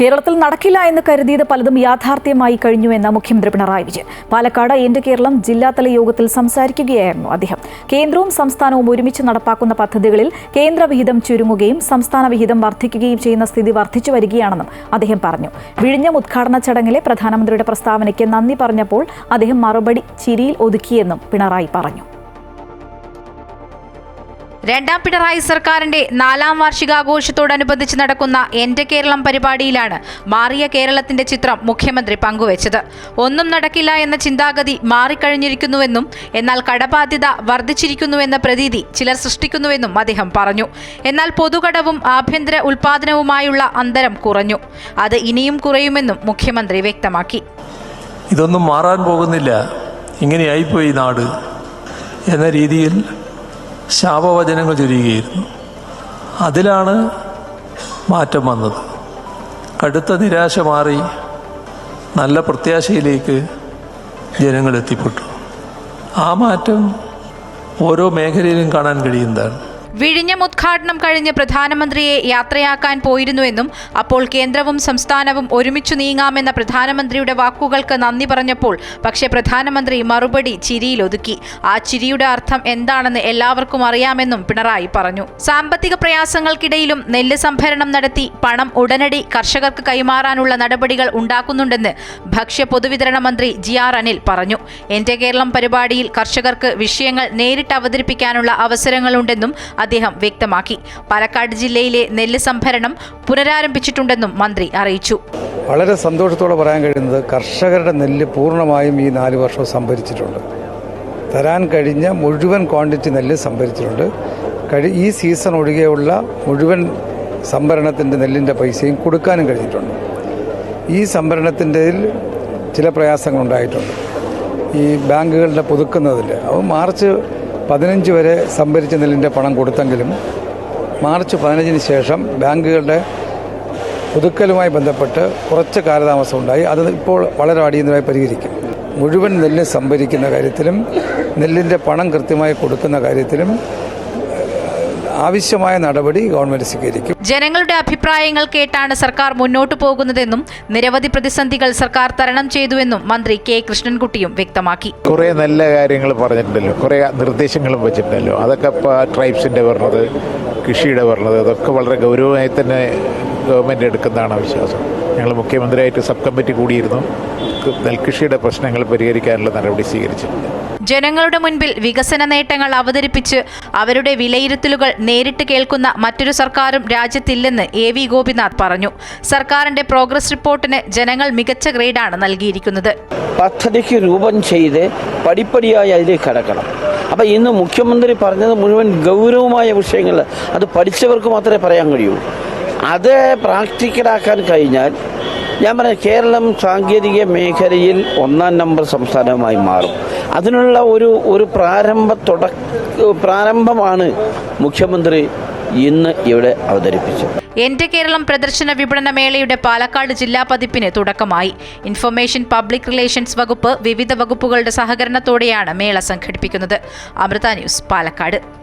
കേരളത്തിൽ നടക്കില്ല എന്ന് കരുതിയത് പലതും യാഥാർത്ഥ്യമായി കഴിഞ്ഞുവെന്ന് മുഖ്യമന്ത്രി പിണറായി വിജയൻ. പാലക്കാട് എന്റെ കേരളം ജില്ലാതല യോഗത്തിൽ സംസാരിക്കുകയായിരുന്നു അദ്ദേഹം. കേന്ദ്രവും സംസ്ഥാനവും ഒരുമിച്ച് നടപ്പാക്കുന്ന പദ്ധതികളിൽ കേന്ദ്ര വിഹിതം ചുരുങ്ങുകയും സംസ്ഥാന വിഹിതം വർദ്ധിക്കുകയും ചെയ്യുന്ന സ്ഥിതി വർദ്ധിച്ചു വരികയാണെന്നും അദ്ദേഹം പറഞ്ഞു. വിഴിഞ്ഞം ഉദ്ഘാടന ചടങ്ങിലെ പ്രധാനമന്ത്രിയുടെ പ്രസ്താവനയ്ക്ക് നന്ദി പറഞ്ഞപ്പോൾ അദ്ദേഹം മറുപടി ചിരിയിൽ ഒതുക്കിയെന്നും പിണറായി പറഞ്ഞു. രണ്ടാം പിണറായി സർക്കാരിന്റെ നാലാം വാർഷികാഘോഷത്തോടനുബന്ധിച്ച് നടക്കുന്ന എന്റെ കേരളം പരിപാടിയിലാണ് മാറിയ കേരളത്തിന്റെ ചിത്രം മുഖ്യമന്ത്രി പങ്കുവച്ചത്. ഒന്നും നടക്കില്ല എന്ന ചിന്താഗതി മാറിക്കഴിഞ്ഞിരിക്കുന്നുവെന്നും എന്നാൽ കടബാധ്യത വർദ്ധിച്ചിരിക്കുന്നുവെന്ന പ്രതീതി ചിലർ സൃഷ്ടിക്കുന്നുവെന്നും അദ്ദേഹം പറഞ്ഞു. എന്നാൽ പൊതുകടവും ആഭ്യന്തര ഉൽപാദനവുമായുള്ള അന്തരം കുറഞ്ഞു. അത് ഇനിയും കുറയുമെന്നും മുഖ്യമന്ത്രി വ്യക്തമാക്കി. ഇതൊന്നും മാറാൻ പോകുന്നില്ല. ഇങ്ങനെയായിപ്പോയി നാട്. എന്ന രീതിയിൽ ശാപവചനങ്ങൾ ചൊരിയുകയായിരുന്നു. അതിലാണ് മാറ്റം വന്നത്. കടുത്ത നിരാശ മാറി നല്ല പ്രത്യാശയിലേക്ക് ജനങ്ങൾ എത്തിപ്പെട്ടു. ആ മാറ്റം ഓരോ മേഖലയിലും കാണാൻ കഴിയുന്നതാണ്. വിഴിഞ്ഞം ഉദ്ഘാടനം കഴിഞ്ഞ് പ്രധാനമന്ത്രിയെ യാത്രയാക്കാൻ പോയിരുന്നുവെന്നും അപ്പോൾ കേന്ദ്രവും സംസ്ഥാനവും ഒരുമിച്ചു നീങ്ങാമെന്ന പ്രധാനമന്ത്രിയുടെ വാക്കുകൾക്ക് നന്ദി പറഞ്ഞപ്പോൾ പക്ഷേ പ്രധാനമന്ത്രി മറുപടി ചിരിയിലൊതുക്കി ആ ചിരിയുടെ അർത്ഥം എന്താണെന്ന് എല്ലാവർക്കും അറിയാമെന്നും പിണറായി പറഞ്ഞു. സാമ്പത്തിക പ്രയാസങ്ങൾക്കിടയിലും നെല്ല് സംഭരണം നടത്തി പണം ഉടനടി കർഷകർക്ക് കൈമാറാനുള്ള നടപടികൾ ഉണ്ടാക്കുന്നുണ്ടെന്ന് ഭക്ഷ്യ പൊതുവിതരണ മന്ത്രി ജി ആർ അനിൽ പറഞ്ഞു. എന്റെ കേരളം പരിപാടിയിൽ കർഷകർക്ക് വിഷയങ്ങൾ നേരിട്ട് അവതരിപ്പിക്കാനുള്ള അവസരങ്ങളുണ്ടെന്നും അദ്ദേഹം വ്യക്തമാക്കി. പാലക്കാട് ജില്ലയിലെ നെല്ല് സംഭരണം പുനരാരംഭിച്ചിട്ടുണ്ടെന്നും മന്ത്രി അറിയിച്ചു. വളരെ സന്തോഷത്തോടെ പറയാൻ കഴിയുന്നത് കർഷകരുടെ നെല്ല് പൂർണമായും ഈ നാല് വർഷം സംഭരിച്ചിട്ടുണ്ട്. തരാൻ കഴിഞ്ഞ മുഴുവൻ ക്വാണ്ടിറ്റി നെല്ല് സംഭരിച്ചിട്ടുണ്ട്. കഴി ഈ സീസൺ ഒഴികെയുള്ള മുഴുവൻ സംഭരണത്തിന്റെ നെല്ലിന്റെ പൈസയും കൊടുക്കാനും കഴിഞ്ഞിട്ടുണ്ട്. ഈ സംഭരണത്തിന്റെ ചില പ്രയാസങ്ങളുണ്ടായിട്ടുണ്ട്. ഈ ബാങ്കുകളുടെ പുതുക്കുന്നതിൽ അപ്പോൾ മാർച്ച് പതിനഞ്ച് വരെ സംഭരിച്ച നെല്ലിന്റെ പണം കൊടുത്തെങ്കിലും മാർച്ച് പതിനഞ്ചിന് ശേഷം ബാങ്കുകളുടെ പുതുക്കലുമായി ബന്ധപ്പെട്ട് കുറച്ച് കാലതാമസം ഉണ്ടായി. അത് ഇപ്പോൾ വളരെ അടിയന്തരമായി പരിഹരിക്കും. മുഴുവൻ നെല്ല് സംഭരിക്കുന്ന കാര്യത്തിലും നെല്ലിന്റെ പണം കൃത്യമായി കൊടുക്കുന്ന കാര്യത്തിലും ആവശ്യമായ നടപടി ഗവൺമെന്റ് സ്വീകരിക്കും. ജനങ്ങളുടെ അഭിപ്രായങ്ങൾ കേട്ടാണ് സർക്കാർ മുന്നോട്ട് പോകുന്നതെന്നും നിരവധി പ്രതിസന്ധികൾ സർക്കാർ തരണം ചെയ്തുവെന്നും മന്ത്രി കെ കൃഷ്ണൻകുട്ടിയും വ്യക്തമാക്കി. കുറെ നല്ല കാര്യങ്ങൾ പറഞ്ഞിട്ടുണ്ടല്ലോ. കുറെ നിർദ്ദേശങ്ങളും വെച്ചിട്ടുണ്ടല്ലോ. അതൊക്കെ ട്രൈബ്സിന്റെ പറഞ്ഞത് കൃഷിയുടെ പറഞ്ഞത് അതൊക്കെ വളരെ ഗൗരവമായി തന്നെ ഗവൺമെന്റ് എടുക്കുന്നതാണ് വിശ്വാസം. ഞങ്ങൾ മുഖ്യമന്ത്രിയായിട്ട് സബ് കമ്മിറ്റി കൂടിയിരുന്നു. നെൽകൃഷിയുടെ പ്രശ്നങ്ങൾ പരിഹരിക്കാനുള്ള നടപടി സ്വീകരിച്ചിട്ടുണ്ട്. ജനങ്ങളുടെ മുൻപിൽ വികസന നേട്ടങ്ങൾ അവതരിപ്പിച്ച് അവരുടെ വിലയിരുത്തലുകൾ നേരിട്ട് കേൾക്കുന്ന മറ്റൊരു സർക്കാരും രാജ്യത്തില്ലെന്ന് എ വി ഗോപിനാഥ് പറഞ്ഞു. സർക്കാരിന്റെ പ്രോഗ്രസ് റിപ്പോർട്ടിന് ജനങ്ങൾ മികച്ച ഗ്രേഡാണ് നൽകിയിരിക്കുന്നത്. പദ്ധതിക്ക് രൂപം ചെയ്ത് പടിപ്പടിയായി അതിലേക്ക് കടക്കണം. അപ്പം ഇന്ന് മുഖ്യമന്ത്രി പറഞ്ഞത് മുഴുവൻ ഗൗരവമായ വിഷയങ്ങൾ അത് പഠിച്ചവർക്ക് മാത്രമേ പറയാൻ കഴിയൂ അത് പ്രാക്ടിക്കലാക്കാൻ കഴിഞ്ഞാൽ ഞാൻ പറയാം കേരളം സാങ്കേതിക മേഖലയിൽ ഒന്നാം നമ്പർ സംസ്ഥാനമായി മാറും. അതിനുള്ള ഒരു ഒരു പ്രാരംഭ തുട പ്രാരംഭമാണ് മുഖ്യമന്ത്രി ഇന്ന് ഇവിടെ അവതരിപ്പിച്ചത്. എന്റെ കേരളം പ്രദർശന വിപണന മേളയുടെ പാലക്കാട് ജില്ലാ പതിപ്പിന് തുടക്കമായി. ഇൻഫർമേഷൻ പബ്ലിക് റിലേഷൻസ് വകുപ്പ് വിവിധ വകുപ്പുകളുടെ സഹകരണത്തോടെയാണ് മേള സംഘടിപ്പിക്കുന്നത്. അമൃത ന്യൂസ് പാലക്കാട്.